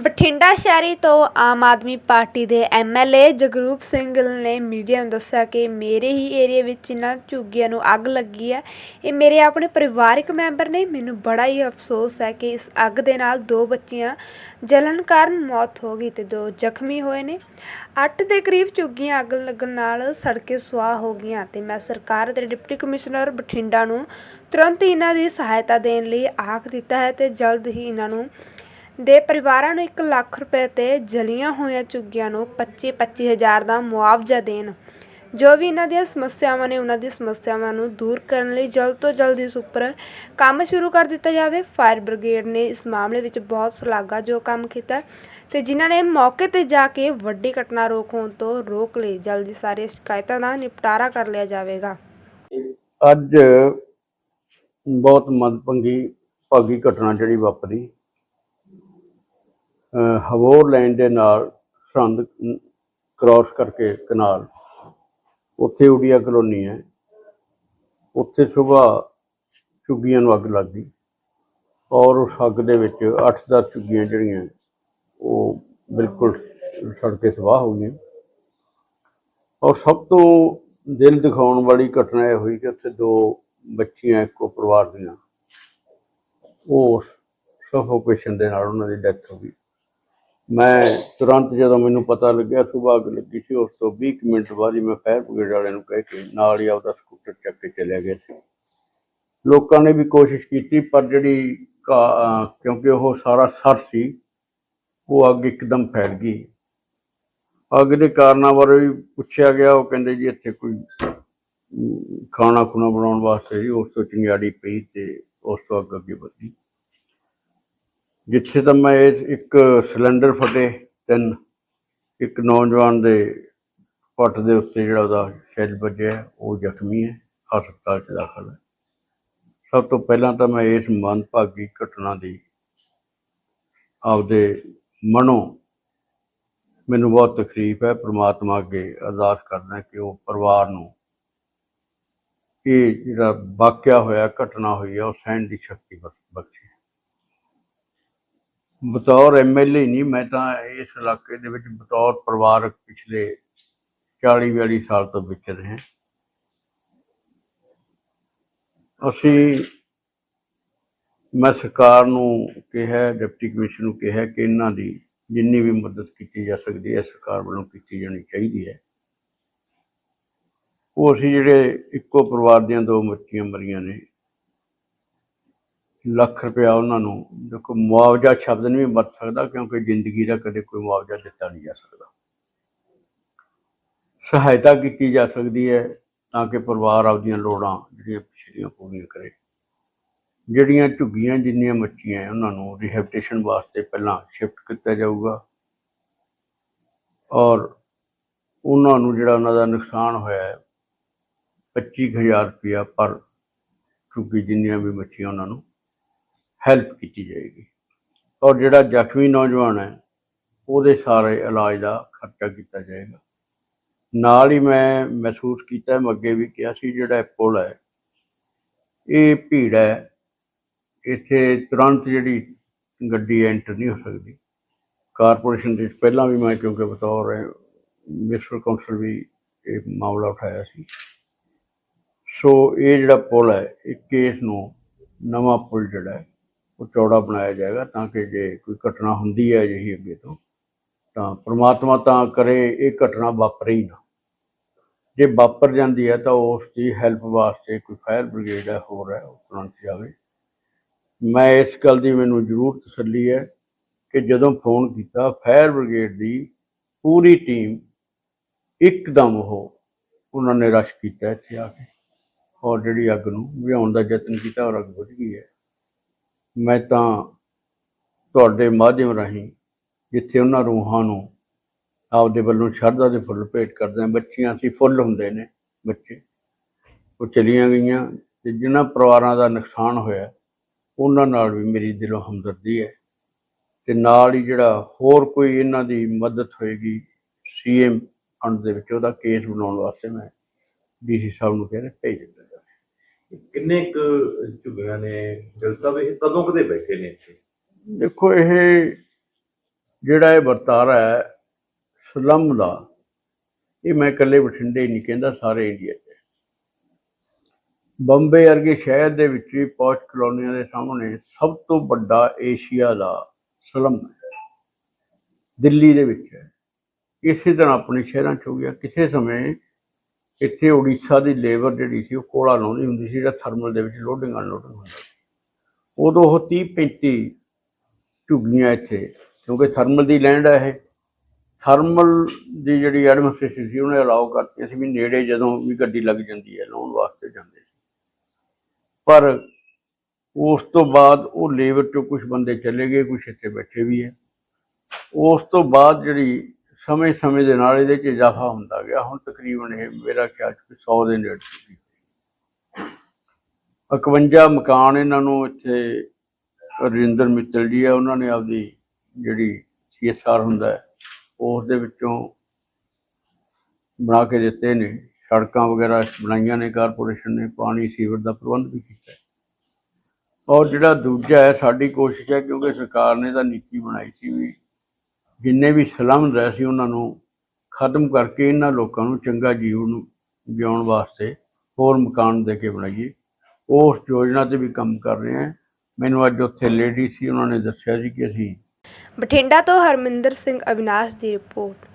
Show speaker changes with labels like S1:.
S1: ਬਠਿੰਡਾ ਸ਼ਹਿਰੀ ਤੋਂ ਆਮ ਆਦਮੀ ਪਾਰਟੀ ਦੇ ਐਮਐਲਏ ਜਗਰੂਪ ਸਿੰਘ ਨੇ ਮੀਡੀਆ ਨੂੰ ਦੱਸਿਆ ਕਿ ਮੇਰੇ ਹੀ ਏਰੀਆ ਵਿੱਚ ਇਹਨਾਂ ਝੁੱਗੀਆਂ ਨੂੰ ਅੱਗ ਲੱਗੀ ਹੈ, ਇਹ ਮੇਰੇ ਆਪਣੇ ਪਰਿਵਾਰਕ ਮੈਂਬਰ ਨੇ। ਮੈਨੂੰ ਬੜਾ ਹੀ ਅਫਸੋਸ ਹੈ ਕਿ ਇਸ ਅੱਗ ਦੇ ਨਾਲ ਦੋ ਬੱਚੀਆਂ ਜਲਣ ਕਾਰਨ ਮੌਤ ਹੋ ਗਈ ਤੇ ਦੋ ਜ਼ਖਮੀ ਹੋਏ ਨੇ। 8 ਦੇ ਕਰੀਬ ਝੁੱਗੀਆਂ ਅੱਗ ਲੱਗਣ ਨਾਲ ਸੜਕੇ ਸੁਆਹ ਹੋ ਗਈਆਂ ਤੇ ਮੈਂ ਸਰਕਾਰ ਦੇ ਡਿਪਟੀ ਕਮਿਸ਼ਨਰ ਬਠਿੰਡਾ ਨੂੰ ਤੁਰੰਤ ਇਹਨਾਂ ਦੀ ਸਹਾਇਤਾ ਦੇਣ ਲਈ ਆਖ ਦਿੱਤਾ ਹੈ ਤੇ ਜਲਦ ਹੀ ਇਹਨਾਂ ਨੂੰ ਦੇ ਪਰਿਵਾਰਾਂ ਨੂੰ 1 ਲੱਖ ਰੁਪਏ ਤੇ ਜਲੀਆਂ ਹੋਈਆਂ ਝੁੱਗੀਆਂ ਨੂੰ 25-25 ਹਜ਼ਾਰ ਦਾ ਮੁਆਵਜ਼ਾ ਦੇਣ। ਜੋ ਵੀ ਇਹਨਾਂ ਦੀਆਂ ਸਮੱਸਿਆਵਾਂ ਨੇ, ਉਹਨਾਂ ਦੀ ਸਮੱਸਿਆਵਾਂ ਨੂੰ ਦੂਰ ਕਰਨ ਲਈ ਜਲਦ ਤੋਂ ਜਲਦ ਇਸ ਉੱਪਰ ਕੰਮ ਸ਼ੁਰੂ ਕਰ ਦਿੱਤਾ ਜਾਵੇ। ਫਾਇਰ ਬ੍ਰਿਗੇਡ ਨੇ ਇਸ ਮਾਮਲੇ ਵਿੱਚ ਬਹੁਤ ਸ਼ਲਾਘਾ ਜੋ ਕੰਮ ਕੀਤਾ ਤੇ ਜਿਨ੍ਹਾਂ ਨੇ ਮੌਕੇ ਤੇ ਜਾ ਕੇ ਵੱਡੀ ਘਟਨਾ ਰੋਕ ਹੋਣ ਤੋਂ ਰੋਕ ਲਈ। ਜਲਦੀ ਸਾਰੇ ਸ਼ਿਕਾਇਤਾਂ ਦਾ ਨਿਪਟਾਰਾ ਕਰ ਲਿਆ ਜਾਵੇਗਾ।
S2: ਅੱਜ ਬਹੁਤ ਮੰਦਭੰਗੀ, ਭਾਗੀ ਘਟਨਾ ਜਿਹੜੀ ਵਾਪਰੀ। ਹਵੋਰ ਲਾਈਨ ਦੇ ਨਾਲ ਸਰਹੰਦ ਕ੍ਰਾਸ ਕਰਕੇ ਕਨਾਲ। ਉੱਥੇ ਉਡੀਆ ਕਲੋਨੀ ਹੈ। ਉੱਥੇ ਸਵੇਰ ਝੁੱਗੀਆਂ ਨੂੰ ਅੱਗ ਲੱਗ ਗਈ ਔਰ ਉਸ ਅੱਗ ਦੇ ਵਿੱਚ 8-10 ਝੁੱਗੀਆਂ ਜਿਹੜੀਆਂ, ਉਹ ਬਿਲਕੁਲ ਸੜ ਕੇ ਸਵਾਹ ਹੋ ਗਈਆਂ। ਔਰ ਸਭ ਤੋਂ ਦਿਲ ਦਿਖਾਉਣ ਵਾਲੀ ਘਟਨਾ ਇਹ ਹੋਈ ਕਿ ਉੱਥੇ ਦੋ ਬੱਚੀਆਂ, ਇੱਕੋ ਪਰਿਵਾਰ ਦੀਆਂ, ਉਹ ਸਫੋਕੇਸ਼ਨ ਦੇ ਨਾਲ ਉਹਨਾਂ ਦੀ ਡੈਥ ਹੋ ਗਈ। ਮੈਂ ਤੁਰੰਤ ਜਦੋਂ ਮੈਨੂੰ ਪਤਾ ਲੱਗਿਆ, ਸੁਬਾਹ ਅੱਗ ਲੱਗੀ ਸੀ, ਉਸ ਤੋਂ 20 ਮਿੰਟ ਬਾਅਦ ਹੀ ਮੈਂ ਫਾਇਰ ਬ੍ਰਿਗੇਡ ਵਾਲਿਆਂ ਨੂੰ ਕਹਿ ਕੇ ਨਾਲ ਹੀ ਆਪਦਾ ਸਕੂਟਰ ਚੱਕ ਕੇ ਚਲਿਆ ਗਿਆ ਸੀ ਲੋਕਾਂ ਨੇ ਵੀ ਕੋਸ਼ਿਸ਼ ਕੀਤੀ, ਪਰ ਜਿਹੜੀ ਕਿਉਂਕਿ ਉਹ ਸਾਰਾ ਸਰ ਸੀ, ਉਹ ਅੱਗ ਇੱਕਦਮ ਫੈਲ ਗਈ। ਅੱਗ ਦੇ ਕਾਰਨਾਂ ਬਾਰੇ ਵੀ ਪੁੱਛਿਆ ਗਿਆ, ਉਹ ਕਹਿੰਦੇ ਜੀ ਇੱਥੇ ਕੋਈ ਖਾਣਾ ਖੁਣਾ ਬਣਾਉਣ ਵਾਸਤੇ ਜੀ ਉਸ ਤੋਂ ਚਿੰਗਾੜੀ ਪਈ ਤੇ ਉਸ ਤੋਂ ਅੱਗ ਅੱਗੇ ਵਧੀ। ਜਿੱਥੇ ਤਾਂ ਮੈਂ ਇਹ ਇੱਕ ਸਿਲੰਡਰ ਫਟੇ, ਤਿੰਨ, ਇੱਕ ਨੌਜਵਾਨ ਦੇ ਪੱਟ ਦੇ ਉੱਤੇ ਜਿਹੜਾ ਉਹਦਾ ਸ਼ੈਲ ਵੱਜਿਆ, ਉਹ ਜ਼ਖਮੀ ਹੈ, ਹਸਪਤਾਲ 'ਚ ਦਾਖਲ ਹੈ। ਸਭ ਤੋਂ ਪਹਿਲਾਂ ਤਾਂ ਮੈਂ ਇਸ ਮੰਦਭਾਗੀ ਘਟਨਾ ਦੀ ਆਪਦੇ ਮਨੋਂ ਮੈਨੂੰ ਬਹੁਤ ਤਕਲੀਫ ਹੈ। ਪ੍ਰਮਾਤਮਾ ਅੱਗੇ ਅਰਦਾਸ ਕਰਦਾ ਕਿ ਉਹ ਪਰਿਵਾਰ ਨੂੰ ਇਹ ਜਿਹੜਾ ਵਾਕਿਆ ਹੋਇਆ ਘਟਨਾ ਹੋਈ ਹੈ, ਉਹ ਸਹਿਣ ਦੀ ਸ਼ਕਤੀ ਬਖ- ਬਖਸ਼ੇ। ਬਤੌਰ ਐਮਐਲਏ ਨਹੀਂ, ਮੈਂ ਤਾਂ ਇਸ ਇਲਾਕੇ ਦੇ ਵਿੱਚ ਬਤੌਰ ਪਰਿਵਾਰਕ ਪਿਛਲੇ 40 42 ਸਾਲ ਤੋਂ ਵਿਚਰ ਰਹੇ। ਹਾਂ ਅਸੀਂ, ਮੈਂ ਸਰਕਾਰ ਨੂੰ ਕਿਹਾ, ਡਿਪਟੀ ਕਮਿਸ਼ਨ ਨੂੰ ਕਿਹਾ ਕਿ ਇਹਨਾਂ ਦੀ ਜਿੰਨੀ ਵੀ ਮਦਦ ਕੀਤੀ ਜਾ ਸਕਦੀ ਹੈ, ਸਰਕਾਰ ਵੱਲੋਂ ਕੀਤੀ ਜਾਣੀ ਚਾਹੀਦੀ ਹੈ। ਉਹ ਅਸੀਂ ਜਿਹੜੇ ਇੱਕੋ ਪਰਿਵਾਰ ਦੀਆਂ ਦੋ ਮੱਛੀਆਂ ਮਰੀਆਂ ਨੇ ਲੱਖ ਰੁਪਇਆ ਉਹਨਾਂ ਨੂੰ, ਦੇਖੋ ਮੁਆਵਜ਼ਾ ਸ਼ਬਦ ਨਹੀਂ ਵਰਤ ਸਕਦਾ ਕਿਉਂਕਿ ਜ਼ਿੰਦਗੀ ਦਾ ਕਦੇ ਕੋਈ ਮੁਆਵਜ਼ਾ ਦਿੱਤਾ ਨਹੀਂ ਜਾ ਸਕਦਾ। ਸਹਾਇਤਾ ਕੀਤੀ ਜਾ ਸਕਦੀ ਹੈ ਤਾਂ ਕਿ ਪਰਿਵਾਰ ਆਪਦੀਆਂ ਲੋੜਾਂ ਜਿਹੜੀਆਂ ਪਿਛਲੀਆਂ ਪੂਰੀਆਂ ਕਰੇ। ਜਿਹੜੀਆਂ ਝੁੱਗੀਆਂ ਜਿੰਨੀਆਂ ਮੱਚੀਆਂ ਉਹਨਾਂ ਨੂੰ ਰਿਹੈਬਿਟੇਸ਼ਨ ਵਾਸਤੇ ਪਹਿਲਾਂ ਸ਼ਿਫਟ ਕੀਤਾ ਜਾਊਗਾ। ਔਰ ਉਹਨਾਂ ਨੂੰ ਜਿਹੜਾ ਉਹਨਾਂ ਦਾ ਨੁਕਸਾਨ ਹੋਇਆ ਹੈ 25000 ਰੁਪਇਆ ਪਰ ਝੁੱਗੀ ਜਿੰਨੀਆਂ ਵੀ ਮੱਛੀਆਂ ਉਹਨਾਂ ਨੂੰ ਹੈਲਪ ਕੀਤੀ ਜਾਏਗੀ। ਔਰ ਜਿਹੜਾ ਜ਼ਖਮੀ ਨੌਜਵਾਨ ਹੈ, ਉਹਦੇ ਸਾਰੇ ਇਲਾਜ ਦਾ ਖਰਚਾ ਕੀਤਾ ਜਾਏਗਾ। ਨਾਲ ਹੀ ਮੈਂ ਮਹਿਸੂਸ ਕੀਤਾ, ਮੈਂ ਅੱਗੇ ਵੀ ਕਿਹਾ ਸੀ, ਜਿਹੜਾ ਇਹ ਪੁਲ ਹੈ, ਇਹ ਭੀੜ ਹੈ। ਇੱਥੇ ਤੁਰੰਤ ਜਿਹੜੀ ਗੱਡੀ ਐਂਟਰ ਨਹੀਂ ਹੋ ਸਕਦੀ। ਕਾਰਪੋਰੇਸ਼ਨ ਦੇ ਪਹਿਲਾਂ ਵੀ ਮੈਂ, ਕਿਉਂਕਿ ਬਤੌਰ ਮਿਊਨਿਸਪਲ ਕੌਂਸਲ ਵੀ ਇਹ ਮਾਮਲਾ ਉਠਾਇਆ ਸੀ। ਸੋ ਇਹ ਜਿਹੜਾ ਪੁਲ ਹੈ, ਇਹ ਕੇਸ ਨੂੰ ਨਵਾਂ ਪੁਲ ਜਿਹੜਾ ਹੈ ਉਹ ਚੌੜਾ ਬਣਾਇਆ ਜਾਏਗਾ ਤਾਂ ਕਿ ਜੇ ਕੋਈ ਘਟਨਾ ਹੁੰਦੀ ਹੈ ਅਜਿਹੀ ਅੱਗੇ ਤੋਂ, ਤਾਂ ਪ੍ਰਮਾਤਮਾ ਤਾਂ ਕਰੇ ਇਹ ਘਟਨਾ ਵਾਪਰੇ ਹੀ ਨਾ। ਜੇ ਵਾਪਰ ਜਾਂਦੀ ਹੈ ਤਾਂ ਉਸ ਦੀ ਹੈਲਪ ਵਾਸਤੇ ਕੋਈ ਫਾਇਰ ਬ੍ਰਿਗੇਡ ਹੈ, ਹੋਰ ਹੈ, ਉਹ ਤੁਰੰਤ ਜਾਵੇ। ਮੈਂ ਇਸ ਗੱਲ ਦੀ ਮੈਨੂੰ ਜ਼ਰੂਰ ਤਸੱਲੀ ਹੈ ਕਿ ਜਦੋਂ ਫੋਨ ਕੀਤਾ ਫਾਇਰ ਬ੍ਰਿਗੇਡ ਦੀ ਪੂਰੀ ਟੀਮ ਇੱਕਦਮ ਉਹ ਉਹਨਾਂ ਨੇ ਰਸ਼ ਕੀਤਾ ਇੱਥੇ ਆ ਕੇ। ਔਰ ਜਿਹੜੀ ਅੱਗ ਨੂੰ ਬੁਝਾਉਣ ਦਾ ਯਤਨ ਕੀਤਾ ਔਰ ਅੱਗ ਬੁਝ ਗਈ ਹੈ। ਮੈਂ ਤਾਂ ਤੁਹਾਡੇ ਮਾਧਿਅਮ ਰਾਹੀਂ ਜਿੱਥੇ ਉਹਨਾਂ ਰੂਹਾਂ ਨੂੰ ਆਪਦੇ ਵੱਲੋਂ ਸ਼ਰਧਾ ਦੇ ਫੁੱਲ ਭੇਟ ਕਰਦੇ ਹਾਂ ਬੱਚੀਆਂ ਸੀ ਫੁੱਲ ਹੁੰਦੇ ਨੇ, ਬੱਚੇ। ਉਹ ਚਲੀਆਂ ਗਈਆਂ ਤੇ ਜਿਨ੍ਹਾਂ ਪਰਿਵਾਰਾਂ ਦਾ ਨੁਕਸਾਨ ਹੋਇਆ, ਉਹਨਾਂ ਨਾਲ ਵੀ ਮੇਰੀ ਦਿਲੋਂ ਹਮਦਰਦੀ ਹੈ। ਤੇ ਨਾਲ ਹੀ ਜਿਹੜਾ ਹੋਰ ਕੋਈ ਇਹਨਾਂ ਦੀ ਮਦਦ ਹੋਏਗੀ, ਸੀਐਮ ਅੰਡ ਦੇ ਵਿੱਚ ਉਹਦਾ ਕੇਸ ਬਣਾਉਣ ਵਾਸਤੇ ਮੈਂ ਡੀਸੀ ਸਾਹਿਬ ਨੂੰ ਕਹਿੰਦੇ ਭੇਜ ਦਿੰਦਾ।
S3: ਕਿੰਨੇ ਕੁ ਝੁੱਗੀਆਂ ਨੇ? ਦਿਲ ਸਾਹਿਬ, ਇਹ ਕਦੋਂ ਕਦੇ ਬੈਠੇ ਨੇ ਇੱਥੇ?
S2: ਦੇਖੋ, ਇਹ ਜਿਹੜਾ ਇਹ ਵਰਤਾਰਾ ਹੈ, ਸਲਮ ਦਾ, ਇਹ ਮੈਂ ਇਕੱਲੇ ਬਠਿੰਡੇ ਨਹੀਂ ਕਹਿੰਦਾ, ਸਾਰੇ ਇੰਡੀਆ 'ਚ। ਬੰਬੇ ਵਰਗੇ ਸ਼ਹਿਰ ਦੇ ਵਿੱਚ ਵੀ ਪੌਸ਼ ਕਲੋਨੀਆਂ ਦੇ ਸਾਹਮਣੇ ਸਭ ਤੋਂ ਵੱਡਾ ਏਸ਼ੀਆ ਦਾ ਸਲਮ ਹੈ। ਦਿੱਲੀ ਦੇ ਵਿੱਚ ਹੈ। ਇਸੇ ਤਰ੍ਹਾਂ ਆਪਣੇ ਸ਼ਹਿਰਾਂ 'ਚ ਹੋ ਗਿਆ। ਕਿਸੇ ਸਮੇਂ ਇੱਥੇ ਉੜੀਸਾ ਦੀ ਲੇਬਰ ਜਿਹੜੀ ਸੀ ਉਹ ਕੋਲਾ ਲਾਉਂਦੀ ਹੁੰਦੀ ਸੀ, ਜਿਹੜਾ ਥਰਮਲ ਦੇ ਵਿੱਚ ਲੋਡਿੰਗ ਅਨਲੋਡਿੰਗ ਹੁੰਦਾ ਸੀ। ਉਦੋਂ ਉਹ 30 35 ਝੁੱਗੀਆਂ ਇੱਥੇ, ਕਿਉਂਕਿ ਥਰਮਲ ਦੀ ਲੈਂਡ ਹੈ ਇਹ। ਥਰਮਲ ਦੀ ਜਿਹੜੀ ਐਡਮਿਨਿਸਟ੍ਰੇਸ਼ਨ ਸੀ, ਉਹਨੇ ਅਲਾਉ ਕਰਤੀ। ਸੀ ਵੀ ਨੇੜੇ ਜਦੋਂ ਵੀ ਗੱਡੀ ਲੱਗ ਜਾਂਦੀ ਹੈ, ਲਾਉਣ ਵਾਸਤੇ ਜਾਂਦੇ ਸੀ। ਪਰ ਉਸ ਤੋਂ ਬਾਅਦ ਉਹ ਲੇਬਰ ਚੋਂ ਕੁਝ ਬੰਦੇ ਚਲੇ ਗਏ ਕੁਝ ਇੱਥੇ ਬੈਠੇ ਵੀ ਹੈ। ਉਸ ਤੋਂ ਬਾਅਦ ਜਿਹੜੀ ਸਮੇਂ-ਸਮੇਂ ਦੇ ਨਾਲ ਇਹਦੇ 'ਚ ਇਜ਼ਾਫਾ ਹੁੰਦਾ ਗਿਆ। ਹੁਣ ਤਕਰੀਬਨ ਇਹ ਮੇਰਾ ਖਿਆਲ 'ਚ 100 ਦੇ ਨੇੜੇ ਸੀ। 51 ਮਕਾਨ ਇਹਨਾਂ ਨੂੰ ਇੱਥੇ ਰਜਿੰਦਰ ਮਿੱਤਲ ਜੀ ਆ, ਉਹਨਾਂ ਨੇ ਆਪਦੀ ਜਿਹੜੀ ਸੀਐਸਆਰ ਹੁੰਦਾ ਹੈ, ਉਸ ਦੇ ਵਿੱਚੋਂ ਬਣਾ ਕੇ ਦਿੱਤੇ ਨੇ। ਸੜਕਾਂ ਵਗੈਰਾ ਬਣਾਈਆਂ ਨੇ, ਕਾਰਪੋਰੇਸ਼ਨ ਨੇ, ਪਾਣੀ, ਸੀਵਰ ਦਾ ਪ੍ਰਬੰਧ ਵੀ ਕੀਤਾ ਔਰ ਜਿਹੜਾ ਦੂਜਾ ਹੈ, ਸਾਡੀ ਕੋਸ਼ਿਸ਼ ਹੈ ਕਿਉਂਕਿ ਸਰਕਾਰ ਨੇ ਤਾਂ ਨੀਤੀ ਬਣਾਈ ਸੀ ਵੀ ਜਿੰਨੇ ਵੀ ਸਲਮ ਰਹਿ ਸੀ ਉਹਨਾਂ ਨੂੰ ਖਤਮ ਕਰਕੇ ਇਹਨਾਂ ਲੋਕਾਂ ਨੂੰ ਚੰਗਾ ਜੀਵਨ ਜਿਉਣ ਵਾਸਤੇ ਹੋਰ ਮਕਾਨ ਦੇ ਕੇ ਬਣਾਈਏ। ਉਸ ਯੋਜਨਾ ਤੇ ਵੀ ਕੰਮ ਕਰ ਰਹੇ ਹਾਂ। ਮੈਨੂੰ ਅੱਜ ਉੱਥੇ ਲੇਡੀ ਸੀ, ਉਹਨਾਂ ਨੇ ਦੱਸਿਆ ਸੀ ਕਿ ਅਸੀਂ
S1: ਬਠਿੰਡਾ ਤੋਂ ਹਰਮਿੰਦਰ ਸਿੰਘ ਅਵਿਨਾਸ਼ ਦੀ ਰਿਪੋਰਟ।